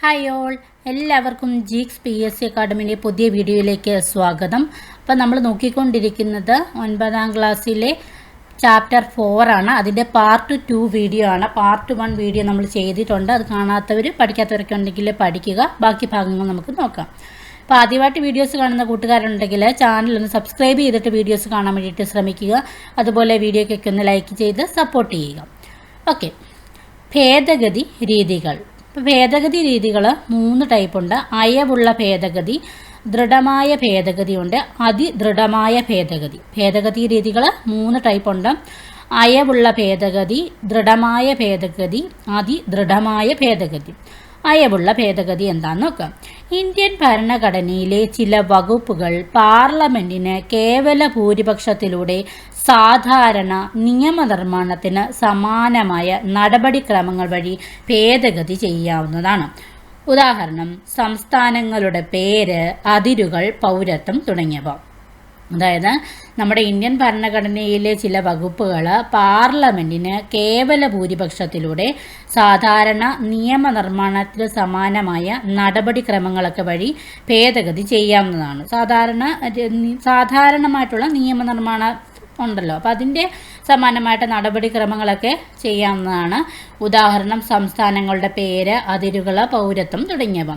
Hi all എല്ലാവർക്കും Geeks P S C അക്കാഡമിയിലെ പുതിയ വീഡിയോയിലേക്ക് സ്വാഗതം. അപ്പോൾ നമ്മൾ നോക്കിക്കൊണ്ടിരിക്കുന്നത് ഒൻപതാം ക്ലാസ്സിലെ ചാപ്റ്റർ ഫോർ ആണ്. അതിന്റെ പാർട്ട് ടു വീഡിയോ ആണ്. പാർട്ട് വൺ വീഡിയോ നമ്മൾ ചെയ്തിട്ടുണ്ട്. അത് കാണാത്തവർ പഠിക്കാത്തവരൊക്കെ ഉണ്ടെങ്കിൽ പഠിക്കുക. ബാക്കി ഭാഗങ്ങൾ നമുക്ക് നോക്കാം. അപ്പോൾ ആദ്യമായിട്ട് വീഡിയോസ് കാണുന്ന കൂട്ടുകാരുണ്ടെങ്കിൽ ചാനൽ ഒന്ന് സബ്സ്ക്രൈബ് ചെയ്തിട്ട് വീഡിയോസ് കാണാൻ വേണ്ടിയിട്ട് ശ്രമിക്കുക. അതുപോലെ വീഡിയോക്കൊക്കെ ഒന്ന് ലൈക്ക് ചെയ്ത് സപ്പോർട്ട് ചെയ്യുക. ഓക്കെ ഭേദഗതി രീതികൾ. ഇപ്പോൾ ഭേദഗതി രീതികൾ മൂന്ന് ടൈപ്പുണ്ട് അയവുള്ള ഭേദഗതി ദൃഢമായ ഭേദഗതിയുണ്ട് അതിദൃഢമായ ഭേദഗതി. ഭേദഗതി രീതികൾ മൂന്ന് ടൈപ്പുണ്ട് അയവുള്ള ഭേദഗതി ദൃഢമായ ഭേദഗതി അതിദൃഢമായ ഭേദഗതി. അയവുള്ള ഭേദഗതി എന്താന്ന് നോക്കാം. ഇന്ത്യൻ ഭരണഘടനയിലെ ചില വകുപ്പുകൾ പാർലമെന്റിന് കേവല ഭൂരിപക്ഷത്തിലൂടെ സാധാരണ നിയമനിർമ്മാണത്തിന് സമാനമായ നടപടിക്രമങ്ങൾ വഴി ഭേദഗതി ചെയ്യാവുന്നതാണ്. ഉദാഹരണം സംസ്ഥാനങ്ങളുടെ പേര് അതിരുകൾ പൗരത്വം തുടങ്ങിയവ. അതായത് നമ്മുടെ ഇന്ത്യൻ ഭരണഘടനയിലെ ചില വകുപ്പുകൾ പാർലമെന്റിന് കേവല ഭൂരിപക്ഷത്തിലൂടെ സാധാരണ നിയമനിർമ്മാണത്തിന് സമാനമായ നടപടിക്രമങ്ങളൊക്കെ വഴി ഭേദഗതി ചെയ്യാവുന്നതാണ്. സാധാരണ സാധാരണമായിട്ടുള്ള നിയമനിർമ്മാണ ഉണ്ടല്ലോ. അപ്പോൾ അതിന്റെ സമാനമായിട്ട് നടപടിക്രമങ്ങളൊക്കെ ചെയ്യാവുന്നതാണ്. ഉദാഹരണം സംസ്ഥാനങ്ങളുടെ പേര് അതിരുകൾ പൗരത്വം തുടങ്ങിയവ.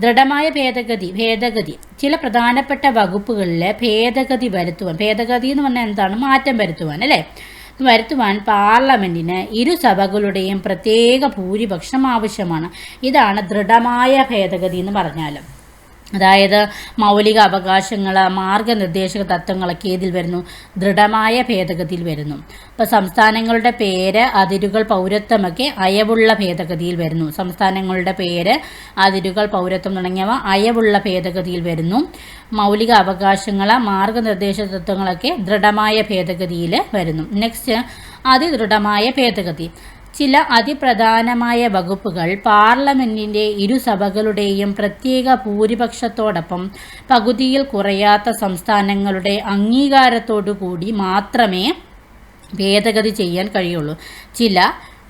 ദൃഢമായ ഭേദഗതി ഭേദഗതി. ചില പ്രധാനപ്പെട്ട വകുപ്പുകളിൽ ഭേദഗതി വരുത്തുവാൻ ഭേദഗതി എന്ന് പറഞ്ഞാൽ എന്താണ്? മാറ്റം വരുത്തുവാൻ അല്ലേ? വരുത്തുവാൻ പാർലമെന്റിന് ഇരുസഭകളുടെയും പ്രത്യേക ഭൂരിപക്ഷം ആവശ്യമാണ്. ഇതാണ് ദൃഢമായ ഭേദഗതി എന്ന് പറഞ്ഞാലും. അതായത് മൗലിക അവകാശങ്ങൾ മാർഗനിർദ്ദേശക തത്വങ്ങളൊക്കെ ഇതിൽ വരുന്നു. ദൃഢമായ ഭേദഗതിയിൽ വരുന്നു. ഇപ്പോൾ സംസ്ഥാനങ്ങളുടെ പേര് അതിരുകൾ പൗരത്വമൊക്കെ അയവുള്ള ഭേദഗതിയിൽ വരുന്നു. സംസ്ഥാനങ്ങളുടെ പേര് അതിരുകൾ പൗരത്വം തുടങ്ങിയവ അയവുള്ള ഭേദഗതിയിൽ വരുന്നു. മൗലിക അവകാശങ്ങൾ മാർഗനിർദ്ദേശ തത്വങ്ങളൊക്കെ ദൃഢമായ ഭേദഗതിയിൽ വരുന്നു. നെക്സ്റ്റ് അതിദൃഢമായ ഭേദഗതി. ചില അതിപ്രധാനമായ വകുപ്പുകൾ പാർലമെന്റിന്റെ ഇരുസഭകളുടെയും പ്രത്യേക ഭൂരിപക്ഷത്തോടൊപ്പം പകുതിയിൽ കുറയാത്ത സംസ്ഥാനങ്ങളുടെ അംഗീകാരത്തോടു കൂടി മാത്രമേ ഭേദഗതി ചെയ്യാൻ കഴിയുള്ളൂ. ചില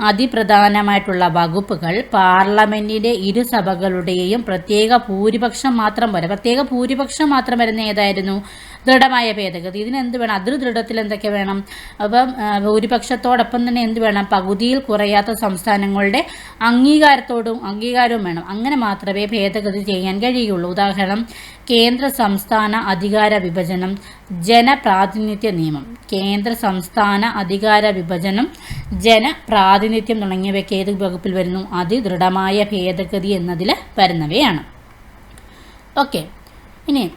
അതിപ്രധാനമായിട്ടുള്ള വകുപ്പുകൾ പാർലമെന്റിന്റെ ഇരുസഭകളുടെയും പ്രത്യേക ഭൂരിപക്ഷം മാത്രം വരെ പ്രത്യേക ഭൂരിപക്ഷം മാത്രം വരുന്ന ഏതായിരുന്നു? ദൃഢമായ ഭേദഗതി. ഇതിനെന്ത് വേണം? അതിർദൃഢത്തിൽ എന്തൊക്കെ വേണം? അപ്പം ഭൂരിപക്ഷത്തോടൊപ്പം തന്നെ എന്ത് വേണം? പകുതിയിൽ കുറയാത്ത സംസ്ഥാനങ്ങളുടെ അംഗീകാരത്തോടും അംഗീകാരവും വേണം. അങ്ങനെ മാത്രമേ ഭേദഗതി ചെയ്യാൻ കഴിയുള്ളൂ. ഉദാഹരണം കേന്ദ്ര സംസ്ഥാന അധികാര വിഭജനം ജനപ്രാതിനിധ്യ നിയമം. കേന്ദ്ര സംസ്ഥാന അധികാര വിഭജനം ജനപ്രാതിനിധ്യം തുടങ്ങിയവയ്ക്ക് ഏത് വകുപ്പിൽ വരുന്നു? അതിദൃഢമായ ഭേദഗതി എന്നതിൽ വരുന്നവയാണ്. ഓക്കെ. ഇനി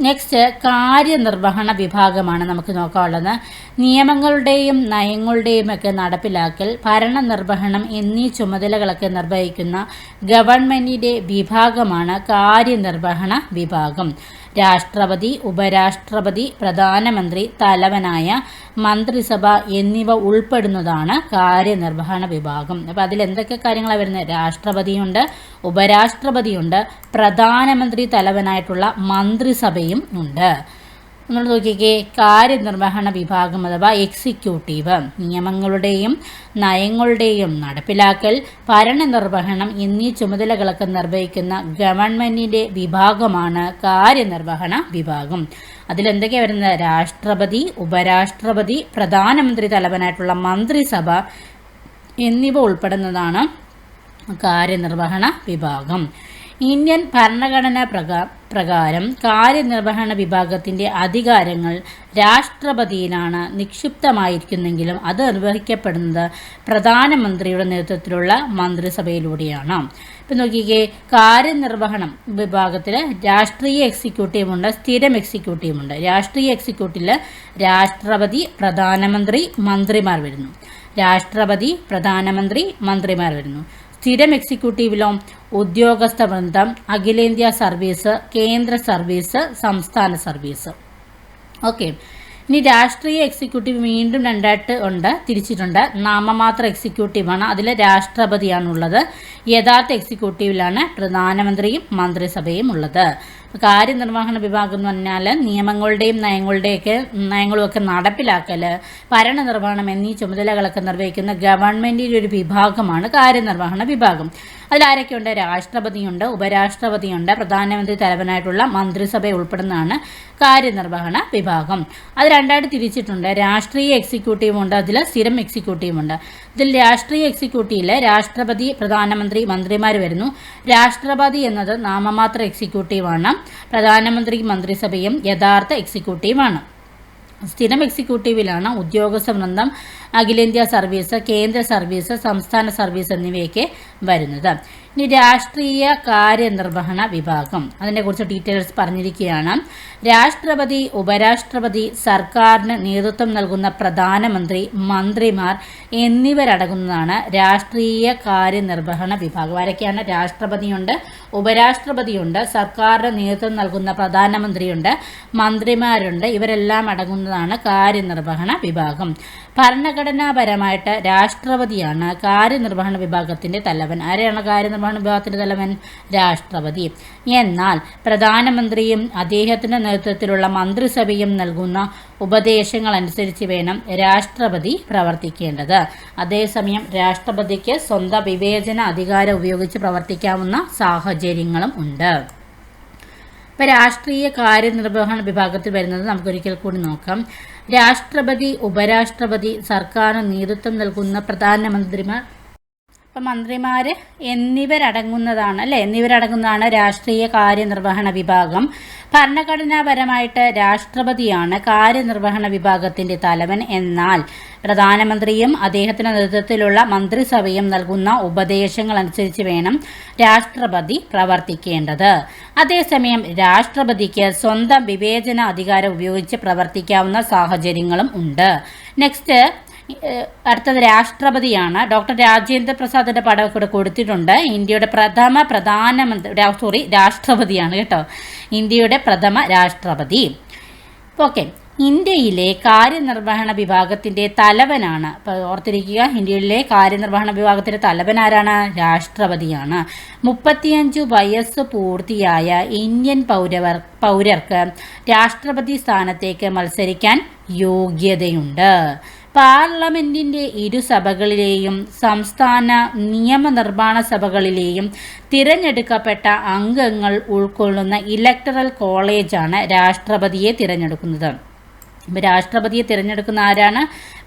നെക്സ്റ്റ് കാര്യനിർവഹണ വിഭാഗമാണ് നമുക്ക് നോക്കാനുള്ളത്. നിയമങ്ങളുടെയും നയങ്ങളുടെയും ഒക്കെ നടപ്പിലാക്കൽ ഭരണനിർവഹണം എന്നീ ചുമതലകളൊക്കെ നിർവഹിക്കുന്ന ഗവൺമെന്റിന്റെ വിഭാഗമാണ് കാര്യനിർവഹണ വിഭാഗം. രാഷ്ട്രപതി ഉപരാഷ്ട്രപതി പ്രധാനമന്ത്രി തലവനായ മന്ത്രിസഭ എന്നിവ ഉൾപ്പെടുന്നതാണ് കാര്യനിർവഹണ വിഭാഗം. അപ്പോൾ അതിൽ എന്തൊക്കെ കാര്യങ്ങളാണ് വരുന്നത്? രാഷ്ട്രപതിയുണ്ട് ഉപരാഷ്ട്രപതിയുണ്ട് പ്രധാനമന്ത്രി തലവനായിട്ടുള്ള മന്ത്രിസഭയും ഉണ്ട്. നമ്മൾ നോക്കിക്കേ കാര്യനിർവഹണ വിഭാഗം അഥവാ എക്സിക്യൂട്ടീവ് നിയമങ്ങളുടെയും നയങ്ങളുടെയും നടപ്പിലാക്കൽ ഭരണനിർവഹണം എന്നീ ചുമതലകളൊക്കെ നിർവഹിക്കുന്ന ഗവൺമെന്റിന്റെ വിഭാഗമാണ് കാര്യനിർവഹണ വിഭാഗം. അതിലെന്തൊക്കെയാണ് വരുന്നത്? രാഷ്ട്രപതി ഉപരാഷ്ട്രപതി പ്രധാനമന്ത്രി തലവനായിട്ടുള്ള മന്ത്രിസഭ എന്നിവ ഉൾപ്പെടുന്നതാണ് കാര്യനിർവഹണ വിഭാഗം. ഇന്ത്യൻ ഭരണഘടനാ പ്രകാ പ്രകാരം കാര്യനിർവഹണ വിഭാഗത്തിന്റെ അധികാരങ്ങൾ രാഷ്ട്രപതിയിലാണ് നിക്ഷിപ്തമായിരിക്കുന്നെങ്കിലും അത് നിർവഹിക്കപ്പെടുന്നത് പ്രധാനമന്ത്രിയുടെ നേതൃത്വത്തിലുള്ള മന്ത്രിസഭയിലൂടെയാണ്. ഇപ്പം നോക്കിക്കേ കാര്യനിർവഹണം വിഭാഗത്തിൽ രാഷ്ട്രീയ എക്സിക്യൂട്ടീവുണ്ട് സ്ഥിരം എക്സിക്യൂട്ടീവുണ്ട് രാഷ്ട്രീയ എക്സിക്യൂട്ടീവിൽ രാഷ്ട്രപതി പ്രധാനമന്ത്രി മന്ത്രിമാർ വരുന്നു. രാഷ്ട്രപതി പ്രധാനമന്ത്രി മന്ത്രിമാർ വരുന്നു. സ്ഥിരം എക്സിക്യൂട്ടീവിലോ ഉദ്യോഗസ്ഥ വൃന്ദം അഖിലേന്ത്യാ സർവീസ് കേന്ദ്ര സർവീസ് സംസ്ഥാന സർവീസ്. ഓക്കെ. ഇനി രാഷ്ട്രീയ എക്സിക്യൂട്ടീവ് വീണ്ടും രണ്ടായിട്ട് ഉണ്ട് തിരിച്ചിട്ടുണ്ട്. നാമമാത്ര എക്സിക്യൂട്ടീവാണ് അതിൽ രാഷ്ട്രപതിയാണുള്ളത്. യഥാർത്ഥ എക്സിക്യൂട്ടീവിലാണ് പ്രധാനമന്ത്രിയും മന്ത്രിസഭയും ഉള്ളത്. കാര്യനിർവഹണ വിഭാഗം എന്ന് പറഞ്ഞാൽ നിയമങ്ങളുടെയും നയങ്ങളുടെയൊക്കെ നയങ്ങളുമൊക്കെ നടപ്പിലാക്കൽ ഭരണനിർവഹണം എന്നീ ചുമതലകളൊക്കെ നിർവഹിക്കുന്ന ഗവൺമെന്റിന്റെ ഒരു വിഭാഗമാണ് കാര്യനിർവഹണ വിഭാഗം. അതിലാരൊക്കെയുണ്ട് രാഷ്ട്രപതിയുണ്ട് ഉപരാഷ്ട്രപതിയുണ്ട് പ്രധാനമന്ത്രി തലവനായിട്ടുള്ള മന്ത്രിസഭ ഉൾപ്പെടുന്നതാണ് കാര്യനിർവഹണ വിഭാഗം. അത് രണ്ടായിട്ട് തിരിച്ചിട്ടുണ്ട്. രാഷ്ട്രീയ എക്സിക്യൂട്ടീവ് ഉണ്ട് അതിൽ സ്ഥിരം എക്സിക്യൂട്ടീവ് ഉണ്ട്. ഇതിൽ രാഷ്ട്രീയ എക്സിക്യൂട്ടീവിലെ രാഷ്ട്രപതി പ്രധാനമന്ത്രി മന്ത്രിമാർ വരുന്നു. രാഷ്ട്രപതി എന്നത് നാമമാത്ര എക്സിക്യൂട്ടീവാണ് പ്രധാനമന്ത്രി മന്ത്രിസഭയും യഥാർത്ഥ എക്സിക്യൂട്ടീവാണ് സ്ഥിരം എക്സിക്യൂട്ടീവിലാണ് ഉദ്യോഗസ്ഥ വൃന്ദം അഖിലേന്ത്യാ സർവീസ് കേന്ദ്ര സർവീസ് സംസ്ഥാന സർവീസ് എന്നിവയൊക്കെ വരുന്നത്. ഇനി രാഷ്ട്രീയ കാര്യനിർവഹണ വിഭാഗം. അതിനെക്കുറിച്ച് ഡീറ്റെയിൽസ് പറഞ്ഞിരിക്കുകയാണ്. രാഷ്ട്രപതി ഉപരാഷ്ട്രപതി സർക്കാരിന് നേതൃത്വം നൽകുന്ന പ്രധാനമന്ത്രി മന്ത്രിമാർ എന്നിവരടങ്ങുന്നതാണ് രാഷ്ട്രീയ കാര്യനിർവഹണ വിഭാഗം. ആരൊക്കെയാണ്? രാഷ്ട്രപതിയുണ്ട് ഉപരാഷ്ട്രപതിയുണ്ട് സർക്കാരിന് നേതൃത്വം നൽകുന്ന പ്രധാനമന്ത്രിയുണ്ട് മന്ത്രിമാരുണ്ട്. ഇവരെല്ലാം അടങ്ങുന്നതാണ് കാര്യനിർവഹണ വിഭാഗം. ഭരണഘടനാപരമായിട്ട് രാഷ്ട്രപതിയാണ് കാര്യനിർവഹണ വിഭാഗത്തിന്റെ തലവൻ. ആരെയാണ് കാര്യനിർവഹണ വിഭാഗത്തിന്റെ തലവൻ രാഷ്ട്രപതി. എന്നാൽ പ്രധാനമന്ത്രിയും അദ്ദേഹത്തിന്റെ നേതൃത്വത്തിലുള്ള മന്ത്രിസഭയും നൽകുന്ന ഉപദേശങ്ങൾ അനുസരിച്ച് വേണം രാഷ്ട്രപതി പ്രവർത്തിക്കേണ്ടത്. അതേസമയം രാഷ്ട്രപതിക്ക് സ്വന്തം വിവേചന അധികാരം ഉപയോഗിച്ച് പ്രവർത്തിക്കാവുന്ന സാഹചര്യങ്ങളും ഉണ്ട്. ഇപ്പോൾ രാഷ്ട്രീയ കാര്യനിർവഹണ വിഭാഗത്തിൽ വരുന്നത് നമുക്കൊരിക്കൽ കൂടി നോക്കാം. രാഷ്ട്രപതി ഉപരാഷ്ട്രപതി സർക്കാർ നേതൃത്വം നൽകുന്ന പ്രധാനമന്ത്രിമാർ ഇപ്പം മന്ത്രിമാർ എന്നിവരടങ്ങുന്നതാണ് അല്ലേ? എന്നിവരടങ്ങുന്നതാണ് രാഷ്ട്രീയ കാര്യനിർവഹണ വിഭാഗം. ഭരണഘടനാപരമായിട്ട് രാഷ്ട്രപതിയാണ് കാര്യനിർവഹണ വിഭാഗത്തിന്റെ തലവൻ എന്നാൽ പ്രധാനമന്ത്രിയും അദ്ദേഹത്തിന്റെ നേതൃത്വത്തിലുള്ള മന്ത്രിസഭയും നൽകുന്ന ഉപദേശങ്ങൾ അനുസരിച്ച് വേണം രാഷ്ട്രപതി പ്രവർത്തിക്കേണ്ടത്. അതേസമയം രാഷ്ട്രപതിക്ക് സ്വന്തം വിവേചന അധികാരം ഉപയോഗിച്ച് പ്രവർത്തിക്കാവുന്ന സാഹചര്യങ്ങളും ഉണ്ട്. നെക്സ്റ്റ് അടുത്തത് രാഷ്ട്രപതിയാണ്. ഡോക്ടർ രാജേന്ദ്ര പ്രസാദിന്റെ പടം കൂടെ കൊടുത്തിട്ടുണ്ട്. ഇന്ത്യയുടെ പ്രഥമ പ്രധാനമന്ത്രി സോറി രാഷ്ട്രപതിയാണ് കേട്ടോ. ഇന്ത്യയുടെ പ്രഥമ രാഷ്ട്രപതി. ഓക്കെ. ഇന്ത്യയിലെ കാര്യനിർവഹണ വിഭാഗത്തിന്റെ തലവനാണ്. ഓർത്തിരിക്കുക ഇന്ത്യയിലെ കാര്യനിർവഹണ വിഭാഗത്തിന്റെ തലവൻ ആരാണ്? രാഷ്ട്രപതിയാണ്. മുപ്പത്തിയഞ്ചു വയസ്സ് പൂർത്തിയായ ഇന്ത്യൻ പൗരവർ പൗരർക്ക് രാഷ്ട്രപതി സ്ഥാനത്തേക്ക് മത്സരിക്കാൻ യോഗ്യതയുണ്ട്. പാർലമെന്റിന്റെ ഇരുസഭകളിലെയും സംസ്ഥാന നിയമനിർമ്മാണ സഭകളിലെയും തിരഞ്ഞെടുക്കപ്പെട്ട അംഗങ്ങൾ ഉൾക്കൊള്ളുന്ന ഇലക്ടറൽ കോളേജാണ് രാഷ്ട്രപതിയെ തിരഞ്ഞെടുക്കുന്നത്. ഇപ്പം രാഷ്ട്രപതിയെ തിരഞ്ഞെടുക്കുന്ന ആരാണ്?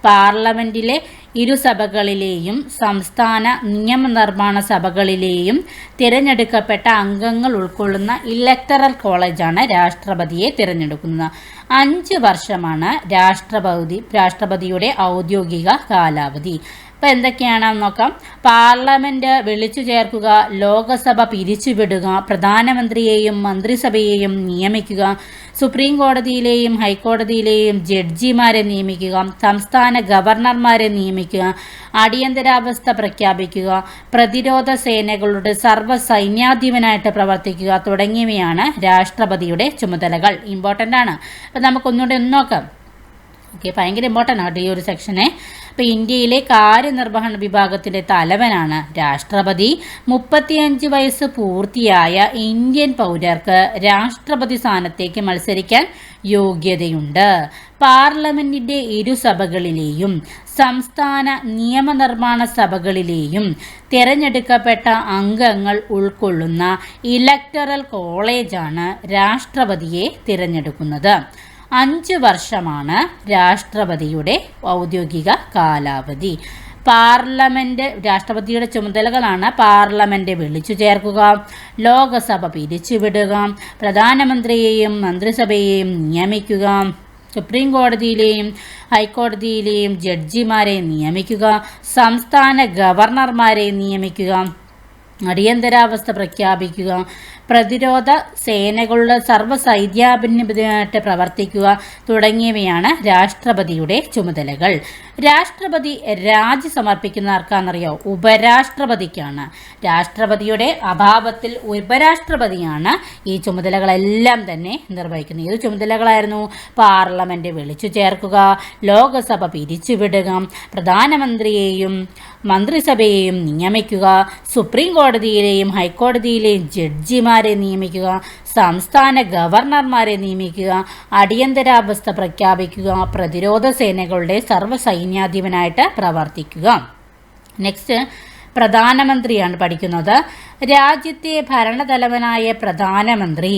പാർലമെന്റിലെ ഇരുസഭകളിലെയും സംസ്ഥാന നിയമനിർമ്മാണ സഭകളിലെയും തിരഞ്ഞെടുക്കപ്പെട്ട അംഗങ്ങൾ ഉൾക്കൊള്ളുന്ന ഇലക്ടറൽ കോളേജാണ് രാഷ്ട്രപതിയെ തിരഞ്ഞെടുക്കുന്നത്. അഞ്ച് വർഷമാണ് രാഷ്ട്രപതി രാഷ്ട്രപതിയുടെ ഔദ്യോഗിക കാലാവധി. അപ്പോൾ എന്തൊക്കെയാണെന്ന് നോക്കാം. പാർലമെന്റ് വിളിച്ചു ചേർക്കുക ലോകസഭ പിരിച്ചുവിടുക പ്രധാനമന്ത്രിയെയും മന്ത്രിസഭയെയും നിയമിക്കുക സുപ്രീം കോടതിയിലെയും ഹൈക്കോടതിയിലെയും ജഡ്ജിമാരെ നിയമിക്കുക സംസ്ഥാന ഗവർണർമാരെ നിയമിക്കുക അടിയന്തരാവസ്ഥ പ്രഖ്യാപിക്കുക പ്രതിരോധ സേനകളുടെ സർവ സൈന്യാധിപനായിട്ട് പ്രവർത്തിക്കുക തുടങ്ങിയവയാണ് രാഷ്ട്രപതിയുടെ ചുമതലകൾ. ഇമ്പോർട്ടന്റ് ആണ്. അപ്പം നമുക്കൊന്നുകൂടെ ഒന്ന് നോക്കാം. ഓക്കെ ഭയങ്കര ഇമ്പോർട്ടന്റ് കേട്ടോ ഈ ഒരു സെക്ഷനെ അപ്പോൾ ഇന്ത്യയിലെ കാര്യനിർവഹണ വിഭാഗത്തിന്റെ തലവനാണ് രാഷ്ട്രപതി. മുപ്പത്തിയഞ്ച് വയസ്സ് പൂർത്തിയായ ഇന്ത്യൻ പൗരർക്ക് രാഷ്ട്രപതി സ്ഥാനത്തേക്ക് മത്സരിക്കാൻ യോഗ്യതയുണ്ട്. പാർലമെന്റിന്റെ ഇരുസഭകളിലെയും സംസ്ഥാന നിയമനിർമ്മാണ സഭകളിലെയും തിരഞ്ഞെടുക്കപ്പെട്ട അംഗങ്ങൾ ഉൾക്കൊള്ളുന്ന ഇലക്ടറൽ കോളേജാണ് രാഷ്ട്രപതിയെ തിരഞ്ഞെടുക്കുന്നത്. അഞ്ച് വർഷമാണ് രാഷ്ട്രപതിയുടെ ഔദ്യോഗിക കാലാവധി. പാർലമെന്റ് രാഷ്ട്രപതിയുടെ ചുമതലകളാണ് പാർലമെന്റ് വിളിച്ചു ചേർക്കുക. ലോകസഭ പിരിച്ചുവിടുക. പ്രധാനമന്ത്രിയെയും മന്ത്രിസഭയെയും നിയമിക്കുക. സുപ്രീം കോടതിയിലെയും ഹൈക്കോടതിയിലെയും ജഡ്ജിമാരെ നിയമിക്കുക. സംസ്ഥാന ഗവർണർമാരെ നിയമിക്കുക. അടിയന്തരാവസ്ഥ പ്രഖ്യാപിക്കുക. പ്രതിരോധ സേനകളുടെ സർവസൈദ്യാഭിന്യമായിട്ട് പ്രവർത്തിക്കുക തുടങ്ങിയവയാണ് രാഷ്ട്രപതിയുടെ ചുമതലകൾ. രാഷ്ട്രപതി രാജി സമർപ്പിക്കുന്ന ആർക്കാണെന്നറിയോ? ഉപരാഷ്ട്രപതിക്കാണ്. രാഷ്ട്രപതിയുടെ അഭാവത്തിൽ ഉപരാഷ്ട്രപതിയാണ് ഈ ചുമതലകളെല്ലാം തന്നെ നിർവഹിക്കുന്നത്. ഏത് ചുമതലകളായിരുന്നു? പാർലമെന്റ് വിളിച്ചു ചേർക്കുക ലോകസഭ പിരിച്ചുവിടുക പ്രധാനമന്ത്രിയെയും മന്ത്രിസഭയെയും നിയമിക്കുക സുപ്രീം കോടതിയിലെയും ഹൈക്കോടതിയിലെയും ജഡ്ജിമാരെ നിയമിക്കുക സംസ്ഥാന ഗവർണർമാരെ നിയമിക്കുക അടിയന്തരാവസ്ഥ പ്രഖ്യാപിക്കുക പ്രതിരോധ സേനകളുടെ സർവസൈന്യാധിപനായിട്ട് പ്രവർത്തിക്കുക. നെക്സ്റ്റ് പ്രധാനമന്ത്രിയാണ് പഠിക്കുന്നത്. രാജ്യത്തെ ഭരണതലവനായ പ്രധാനമന്ത്രി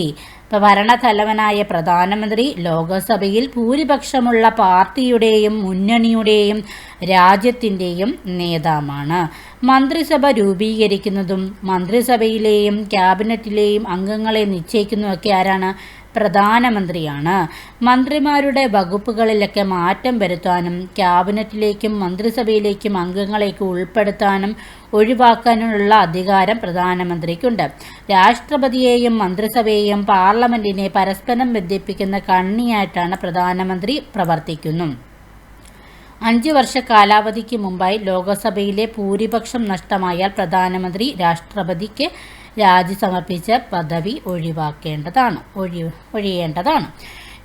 ഭരണതലവനായ പ്രധാനമന്ത്രി ലോകസഭയിൽ ഭൂരിപക്ഷമുള്ള പാർട്ടിയുടെയും മുന്നണിയുടെയും രാജ്യത്തിന്റെയും നേതാവാണ്. മന്ത്രിസഭ രൂപീകരിക്കുന്നതും മന്ത്രിസഭയിലെയും ക്യാബിനറ്റിലെയും അംഗങ്ങളെ നിശ്ചയിക്കുന്നതൊക്കെ ആരാണ്? പ്രധാനമന്ത്രിയാണ്. മന്ത്രിമാരുടെ വകുപ്പുകളിലൊക്കെ മാറ്റം വരുത്താനും ക്യാബിനറ്റിലേക്കും മന്ത്രിസഭയിലേക്കും അംഗങ്ങളേക്ക് ഉൾപ്പെടുത്താനും ഒഴിവാക്കാനുള്ള അധികാരം പ്രധാനമന്ത്രിക്കുണ്ട്. രാഷ്ട്രപതിയെയും മന്ത്രിസഭയെയും പാർലമെന്റിനെ പരസ്പരം ബന്ധിപ്പിക്കുന്ന കണ്ണിയായിട്ടാണ് പ്രധാനമന്ത്രി പ്രവർത്തിക്കുന്നു. അഞ്ച് വർഷ കാലാവധിക്ക് മുമ്പായി ലോകസഭയിലെ ഭൂരിപക്ഷം നഷ്ടമായാൽ പ്രധാനമന്ത്രി രാഷ്ട്രപതിക്ക് രാജി സമർപ്പിച്ച പദവി ഒഴിവാക്കേണ്ടതാണ് ഒഴി ഒഴിയേണ്ടതാണ്.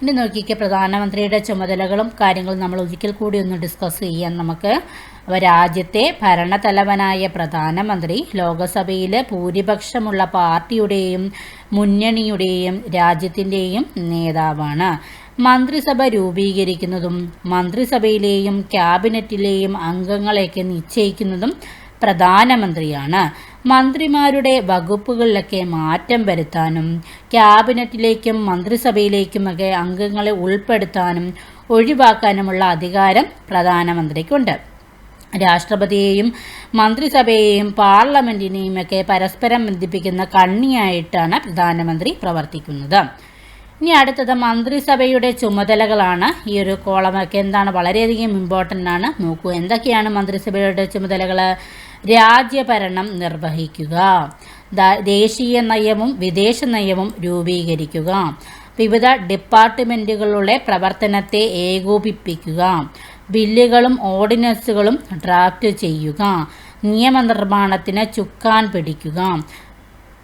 ഇനി നോക്കിക്കുക പ്രധാനമന്ത്രിയുടെ ചുമതലകളും കാര്യങ്ങളും നമ്മൾ ഒരിക്കൽ കൂടി ഒന്ന് ഡിസ്കസ് ചെയ്യാം. നമുക്ക് രാജ്യത്തെ ഭരണതലവനായ പ്രധാനമന്ത്രി ലോകസഭയിൽ ഭൂരിപക്ഷമുള്ള പാർട്ടിയുടെയും മുന്നണിയുടെയും രാജ്യത്തിന്റെയും നേതാവാണ്. മന്ത്രിസഭ രൂപീകരിക്കുന്നതും മന്ത്രിസഭയിലെയും ക്യാബിനറ്റിലെയും അംഗങ്ങളെയൊക്കെ നിശ്ചയിക്കുന്നതും പ്രധാനമന്ത്രിയാണ്. മന്ത്രിമാരുടെ വകുപ്പുകളിലൊക്കെ മാറ്റം വരുത്താനും ക്യാബിനറ്റിലേക്കും മന്ത്രിസഭയിലേക്കുമൊക്കെ അംഗങ്ങളെ ഉൾപ്പെടുത്താനും ഒഴിവാക്കാനുമുള്ള അധികാരം പ്രധാനമന്ത്രിക്കുണ്ട്. രാഷ്ട്രപതിയെയും മന്ത്രിസഭയെയും പാർലമെന്റിനെയും ഒക്കെ പരസ്പരം ബന്ധിപ്പിക്കുന്ന കണ്ണിയായിട്ടാണ് പ്രധാനമന്ത്രി പ്രവർത്തിക്കുന്നത്. ഇനി അടുത്തത് മന്ത്രിസഭയുടെ ചുമതലകളാണ്. ഈ ഒരു കോളമൊക്കെ എന്താണ് വളരെയധികം ഇമ്പോർട്ടന്റ് ആണ്. നോക്കൂ എന്തൊക്കെയാണ് മന്ത്രിസഭയുടെ ചുമതലകൾ രാജ്യഭരണം നിർവഹിക്കുക. ദേശീയ നയവും വിദേശ നയവും രൂപീകരിക്കുക. വിവിധ ഡിപ്പാർട്ട്മെന്റുകളുടെ പ്രവർത്തനത്തെ ഏകോപിപ്പിക്കുക. ബില്ലുകളും ഓർഡിനൻസുകളും ഡ്രാഫ്റ്റ് ചെയ്യുക. നിയമനിർമ്മാണത്തിന് ചുക്കാൻ പിടിക്കുക.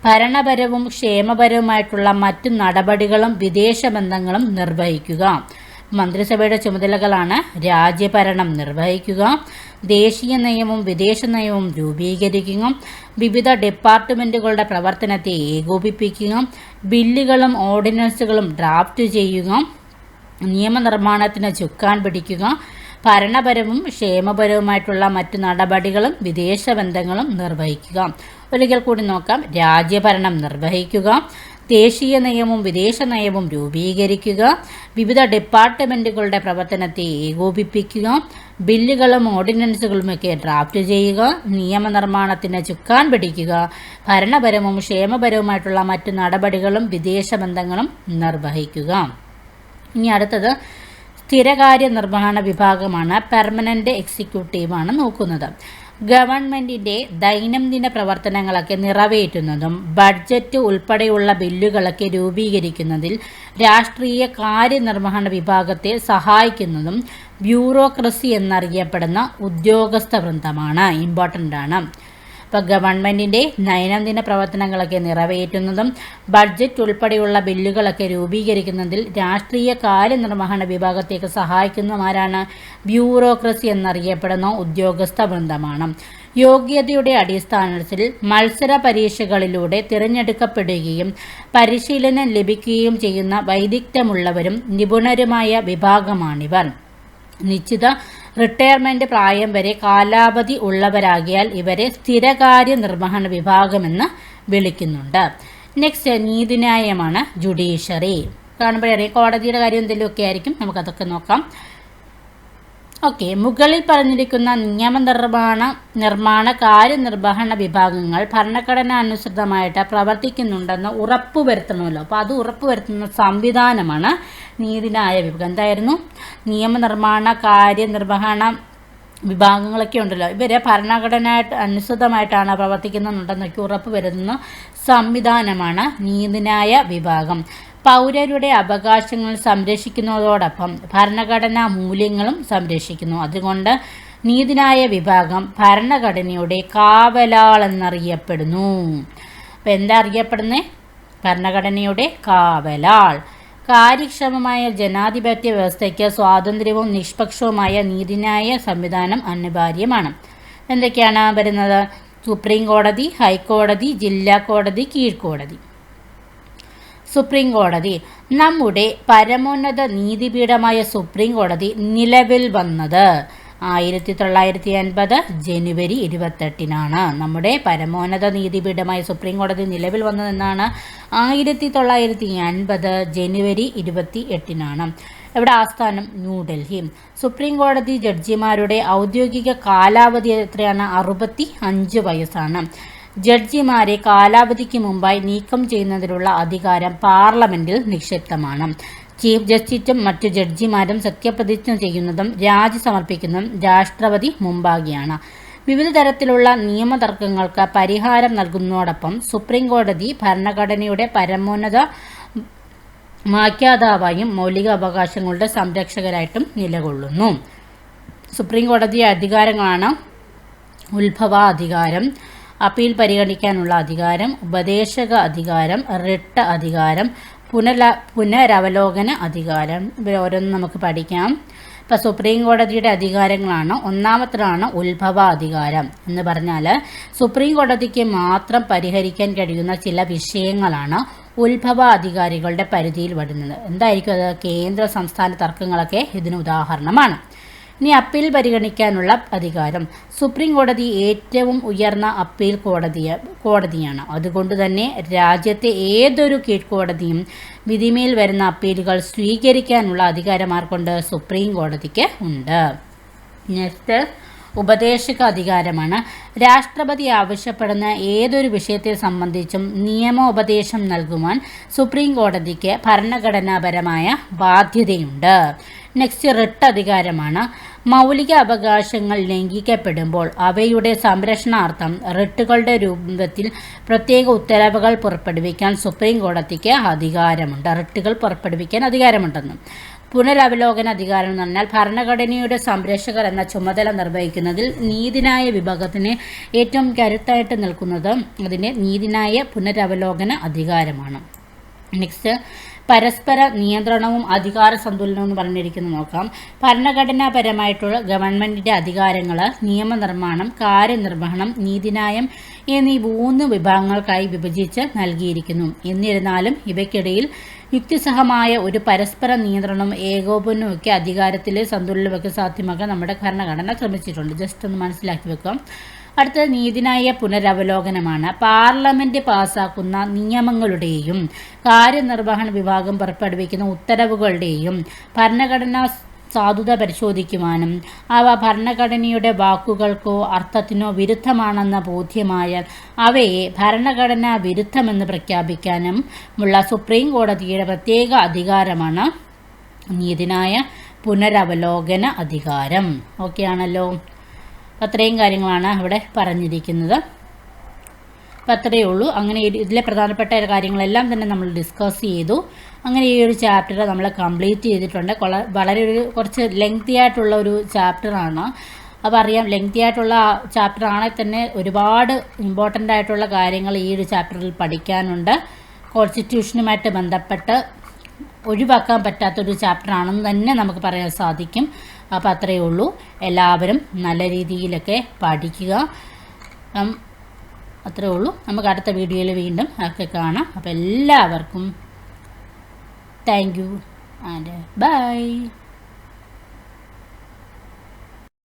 ഭരണപരവും ക്ഷേമപരവുമായിട്ടുള്ള മറ്റു നടപടികളും വിദേശ ബന്ധങ്ങളും നിർവഹിക്കുക. മന്ത്രിസഭയുടെ ചുമതലകളാണ് രാജ്യഭരണം നിർവഹിക്കുക. ദേശീയ നയവും വിദേശ നയവും രൂപീകരിക്കുക വിവിധ ഡിപ്പാർട്ട്മെന്റുകളുടെ പ്രവർത്തനത്തെ ഏകോപിപ്പിക്കുക ബില്ലുകളും ഓർഡിനൻസുകളും ഡ്രാഫ്റ്റ് ചെയ്യുക നിയമനിർമ്മാണത്തിന് ചുക്കാൻ പിടിക്കുക ഭരണപരവും ക്ഷേമപരവുമായിട്ടുള്ള മറ്റ് നടപടികളും വിദേശ ബന്ധങ്ങളും നിർവഹിക്കുക. ഒരിക്കൽ കൂടി നോക്കാം. രാജ്യഭരണം നിർവഹിക്കുക. ദേശീയ നയവും വിദേശ നയവും രൂപീകരിക്കുക. വിവിധ ഡിപ്പാർട്ട്മെന്റുകളുടെ പ്രവർത്തനത്തെ ഏകോപിപ്പിക്കുക. ബില്ലുകളും ഓർഡിനൻസുകളുമൊക്കെ ഡ്രാഫ്റ്റ് ചെയ്യുക. നിയമനിർമ്മാണത്തിന് ചുക്കാൻ പിടിക്കുക. ഭരണപരവും ക്ഷേമപരവുമായിട്ടുള്ള മറ്റു നടപടികളും വിദേശ ബന്ധങ്ങളും നിർവഹിക്കുക. ഇനി അടുത്തത് സ്ഥിരകാര്യ നിർവഹണ വിഭാഗമാണ്. പെർമനന്റ് എക്സിക്യൂട്ടീവാണ് നോക്കുന്നത്. ഗവൺമെന്റിന്റെ ദൈനംദിന പ്രവർത്തനങ്ങളൊക്കെ നിറവേറ്റുന്നതും ബഡ്ജറ്റ് ഉൾപ്പെടെയുള്ള ബില്ലുകളൊക്കെ രൂപീകരിക്കുന്നതിൽ രാഷ്ട്രീയ കാര്യനിർവഹണ വിഭാഗത്തെ സഹായിക്കുന്നതും ബ്യൂറോക്രസി എന്നറിയപ്പെടുന്ന ഉദ്യോഗസ്ഥ വൃന്ദമാണ്. ഇമ്പോർട്ടന്റ് ആണ്. ഇപ്പോൾ ഗവൺമെന്റിന്റെ ദൈനംദിന പ്രവർത്തനങ്ങളൊക്കെ നിറവേറ്റുന്നതും ബഡ്ജറ്റ് ഉൾപ്പെടെയുള്ള ബില്ലുകളൊക്കെ രൂപീകരിക്കുന്നതിൽ രാഷ്ട്രീയ കാര്യനിർവഹണ വിഭാഗത്തേക്ക് സഹായിക്കുന്നവരാണ് ബ്യൂറോക്രസി എന്നറിയപ്പെടുന്ന ഉദ്യോഗസ്ഥ വൃന്ദമാണ്. യോഗ്യതയുടെ അടിസ്ഥാനത്തിൽ മത്സര പരീക്ഷകളിലൂടെ തിരഞ്ഞെടുക്കപ്പെടുകയും പരിശീലനം ലഭിക്കുകയും ചെയ്യുന്ന വൈദഗ്ധ്യമുള്ളവരും നിപുണരുമായ വിഭാഗമാണിവർ. നിശ്ചിത റിട്ടയർമെന്റ് പ്രായം വരെ കാലാവധി ഉള്ളവരാകിയാൽ ഇവരെ സ്ഥിരകാര്യ നിർവഹണ വിഭാഗമെന്ന് വിളിക്കുന്നുണ്ട്. നെക്സ്റ്റ് നീതിന്യായമാണ് ജുഡീഷ്യറി. കാണുമ്പോഴേ കോടതിയുടെ കാര്യം എന്തെങ്കിലുമൊക്കെ ആയിരിക്കും. നമുക്കതൊക്കെ നോക്കാം. ഓക്കെ മുകളിൽ പറഞ്ഞിരിക്കുന്ന നിയമനിർമ്മാണ നിർമ്മാണ കാര്യനിർവഹണ വിഭാഗങ്ങൾ ഭരണഘടന അനുസൃതമായിട്ട് പ്രവർത്തിക്കുന്നുണ്ടെന്ന് ഉറപ്പുവരുത്തണമല്ലോ അപ്പോൾ അത് ഉറപ്പുവരുത്തുന്ന സംവിധാനമാണ് നീതിന്യായ വിഭാഗം. എന്തായിരുന്നു? നിയമനിർമ്മാണ കാര്യനിർവഹണ വിഭാഗങ്ങളൊക്കെ ഉണ്ടല്ലോ. ഇവരെ ഭരണഘടനയായിട്ട് അനുസൃതമായിട്ടാണ് പ്രവർത്തിക്കുന്നുണ്ടെന്നൊക്കെ ഉറപ്പ് സംവിധാനമാണ് നീതിന്യായ വിഭാഗം. പൗരരുടെ അവകാശങ്ങൾ സംരക്ഷിക്കുന്നതോടൊപ്പം ഭരണഘടനാ മൂല്യങ്ങളും സംരക്ഷിക്കുന്നു. അതുകൊണ്ട് നീതിന്യായ വിഭാഗം ഭരണഘടനയുടെ കാവലാളെന്നറിയപ്പെടുന്നു. അപ്പം എന്താ അറിയപ്പെടുന്നത് ഭരണഘടനയുടെ കാവലാൾ. കാര്യക്ഷമമായ ജനാധിപത്യ വ്യവസ്ഥയ്ക്ക് സ്വാതന്ത്ര്യവും നിഷ്പക്ഷവുമായ നീതിന്യായ സംവിധാനം അനിവാര്യമാണ്. എന്തൊക്കെയാണ് വരുന്നത്? സുപ്രീം കോടതി ഹൈക്കോടതി ജില്ലാ കോടതി കീഴ്ക്കോടതി. സുപ്രീം കോടതി നമ്മുടെ പരമോന്നത നീതിപീഠമായ സുപ്രീം കോടതി നിലവിൽ വന്നത് ആയിരത്തി തൊള്ളായിരത്തി അൻപത് ജനുവരി ഇരുപത്തെട്ടിനാണ്. നമ്മുടെ പരമോന്നത നീതിപീഠമായ സുപ്രീം കോടതി നിലവിൽ വന്നതെന്നാണ് ആയിരത്തി തൊള്ളായിരത്തി അൻപത് ജനുവരി ഇരുപത്തി എട്ടിനാണ് ഇവിടെ ആസ്ഥാനം ന്യൂഡൽഹി. സുപ്രീം കോടതി ജഡ്ജിമാരുടെ ഔദ്യോഗിക കാലാവധി എത്രയാണ്? അറുപത്തി അഞ്ച് വയസ്സാണ്. ജഡ്ജിമാരെ കാലാവധിക്ക് മുമ്പായി നീക്കം ചെയ്യുന്നതിനുള്ള അധികാരം പാർലമെന്റിൽ നിക്ഷിപ്തമാണ്. ചീഫ് ജസ്റ്റിസും മറ്റു ജഡ്ജിമാരും സത്യപ്രതിജ്ഞ ചെയ്യുന്നതും രാജി സമർപ്പിക്കുന്നതും രാഷ്ട്രപതി മുമ്പാകെയാണ്. വിവിധ തരത്തിലുള്ള നിയമതർക്കങ്ങൾക്ക് പരിഹാരം നൽകുന്നതോടൊപ്പം സുപ്രീം കോടതി ഭരണഘടനയുടെ പരമോന്നത മാഖ്യാതാവായും മൗലിക അവകാശങ്ങളുടെ സംരക്ഷകരായിട്ടും നിലകൊള്ളുന്നു. സുപ്രീം കോടതി അധികാരങ്ങളാണ് ഉത്ഭവ അധികാരം അപ്പീൽ പരിഗണിക്കാനുള്ള അധികാരം ഉപദേശക അധികാരം റിട്ട അധികാരം പുനല പുനരവലോകന അധികാരം. ഓരോന്നും നമുക്ക് പഠിക്കാം. ഇപ്പം സുപ്രീം കോടതിയുടെ അധികാരങ്ങളാണ്. ഒന്നാമത്തേതാണ് ഉത്ഭവ അധികാരം എന്ന് പറഞ്ഞാൽ സുപ്രീം കോടതിക്ക് മാത്രം പരിഹരിക്കാൻ കഴിയുന്ന ചില വിഷയങ്ങളാണ് ഉത്ഭവ അധികാരികളുടെ പരിധിയിൽ വരുന്നത് എന്തായിരിക്കും അത്? കേന്ദ്ര സംസ്ഥാന തർക്കങ്ങളൊക്കെ ഇതിന് ഉദാഹരണമാണ്. ഇനി അപ്പീൽ പരിഗണിക്കാനുള്ള അധികാരം. സുപ്രീം കോടതി ഏറ്റവും ഉയർന്ന അപ്പീൽ കോടതി കോടതിയാണ്. അതുകൊണ്ട് തന്നെ രാജ്യത്തെ ഏതൊരു കീഴ്ക്കോടതിയും വിധിമേൽ വരുന്ന അപ്പീലുകൾ സ്വീകരിക്കാനുള്ള അധികാരമാർക്കൊണ്ട് സുപ്രീം കോടതിക്ക് ഉണ്ട്. നെക്സ്റ്റ് ഉപദേശക അധികാരമാണ്. രാഷ്ട്രപതി ആവശ്യപ്പെടുന്ന ഏതൊരു വിഷയത്തെ സംബന്ധിച്ചും നിയമോപദേശം നൽകുവാൻ സുപ്രീം കോടതിക്ക് ഭരണഘടനാപരമായ ബാധ്യതയുണ്ട്. നെക്സ്റ്റ് റിട്ട് അധികാരമാണ്. മൗലിക അവകാശങ്ങൾ ലംഘിക്കപ്പെടുമ്പോൾ അവയുടെ സംരക്ഷണാർത്ഥം റിട്ടുകളുടെ രൂപത്തിൽ പ്രത്യേക ഉത്തരവുകൾ പുറപ്പെടുവിക്കാൻ സുപ്രീം കോടതിക്ക് അധികാരമുണ്ട്. റിട്ടുകൾ പുറപ്പെടുവിക്കാൻ അധികാരമുണ്ടെന്നും. പുനരവലോകന അധികാരം എന്ന് പറഞ്ഞാൽ ഭരണഘടനയുടെ സംരക്ഷകർ എന്ന ചുമതല നിർവഹിക്കുന്നതിൽ നീതിന്യായ വിഭാഗത്തിന് ഏറ്റവും കരുത്തായിട്ട് നിൽക്കുന്നത് അതിന്റെ നീതിന്യായ പുനരവലോകന അധികാരമാണ്. നെക്സ്റ്റ് പരസ്പര നിയന്ത്രണവും അധികാര സന്തുലനവും എന്ന് പറഞ്ഞിരിക്കുന്നത് നോക്കാം. ഭരണഘടനാപരമായിട്ടുള്ള ഗവൺമെന്റിന്റെ അധികാരങ്ങൾ നിയമനിർമ്മാണം കാര്യനിർവഹണം നീതിന്യായം എന്നീ മൂന്ന് വിഭാഗങ്ങൾക്കായി വിഭജിച്ച് നൽകിയിരിക്കുന്നു. എന്നിരുന്നാലും ഇവയ്ക്കിടയിൽ യുക്തിസഹമായ ഒരു പരസ്പര നിയന്ത്രണവും ഏകോപനവുമൊക്കെ അധികാരത്തിലെ സന്തുലനമൊക്കെ സാധ്യമാക്കാൻ നമ്മുടെ ഭരണഘടന ശ്രമിച്ചിട്ടുണ്ട്. ജസ്റ്റ് ഒന്ന് മനസ്സിലാക്കി വെക്കാം. അടുത്തത് നീതിനായ പുനരവലോകനമാണ്. പാർലമെന്റ് പാസാക്കുന്ന നിയമങ്ങളുടെയും കാര്യനിർവഹണ വിഭാഗം പുറപ്പെടുവിക്കുന്ന ഉത്തരവുകളുടെയും ഭരണഘടനാ സാധുത പരിശോധിക്കുവാനും അവ ഭരണഘടനയുടെ വാക്കുകൾക്കോ അർത്ഥത്തിനോ വിരുദ്ധമാണെന്ന ബോധ്യമായാൽ അവയെ ഭരണഘടനാ വിരുദ്ധമെന്ന് പ്രഖ്യാപിക്കാനും ഉള്ള സുപ്രീം കോടതിയുടെ പ്രത്യേക അധികാരമാണ് നീതിനായ പുനരവലോകന അധികാരം. ഓക്കെ ആണല്ലോ അത്രയും കാര്യങ്ങളാണ് ഇവിടെ പറഞ്ഞിരിക്കുന്നത്. അപ്പം അത്രയേ ഉള്ളൂ. അങ്ങനെ ഇത് ഇതിലെ പ്രധാനപ്പെട്ട കാര്യങ്ങളെല്ലാം തന്നെ നമ്മൾ ഡിസ്കസ് ചെയ്തു. അങ്ങനെ ഈ ഒരു ചാപ്റ്റർ നമ്മൾ കംപ്ലീറ്റ് ചെയ്തിട്ടുണ്ട്. വളരെ ഒരു കുറച്ച് ലെങ്തി ആയിട്ടുള്ള ഒരു ചാപ്റ്ററാണ് അപ്പോൾ അറിയാം ലെങ്തി ആയിട്ടുള്ള ചാപ്റ്റർ ആണെങ്കിൽ തന്നെ ഒരുപാട് ഇമ്പോർട്ടന്റ് ആയിട്ടുള്ള കാര്യങ്ങൾ ഈ ഒരു ചാപ്റ്ററിൽ പഠിക്കാനുണ്ട്. കോൺസ്റ്റിറ്റ്യൂഷനുമായിട്ട് ബന്ധപ്പെട്ട് ഒഴിവാക്കാൻ പറ്റാത്തൊരു ചാപ്റ്റർ ആണെന്ന് തന്നെ നമുക്ക് പറയാൻ സാധിക്കും. അപ്പോൾ അത്രയേ ഉള്ളൂ. എല്ലാവരും നല്ല രീതിയിലൊക്കെ പഠിക്കുക. അത്രയേ ഉള്ളൂ. നമുക്ക് അടുത്ത വീഡിയോയിൽ വീണ്ടും ഒക്കെ കാണാം. അപ്പോൾ എല്ലാവർക്കും താങ്ക് യു ആൻഡ് ബൈ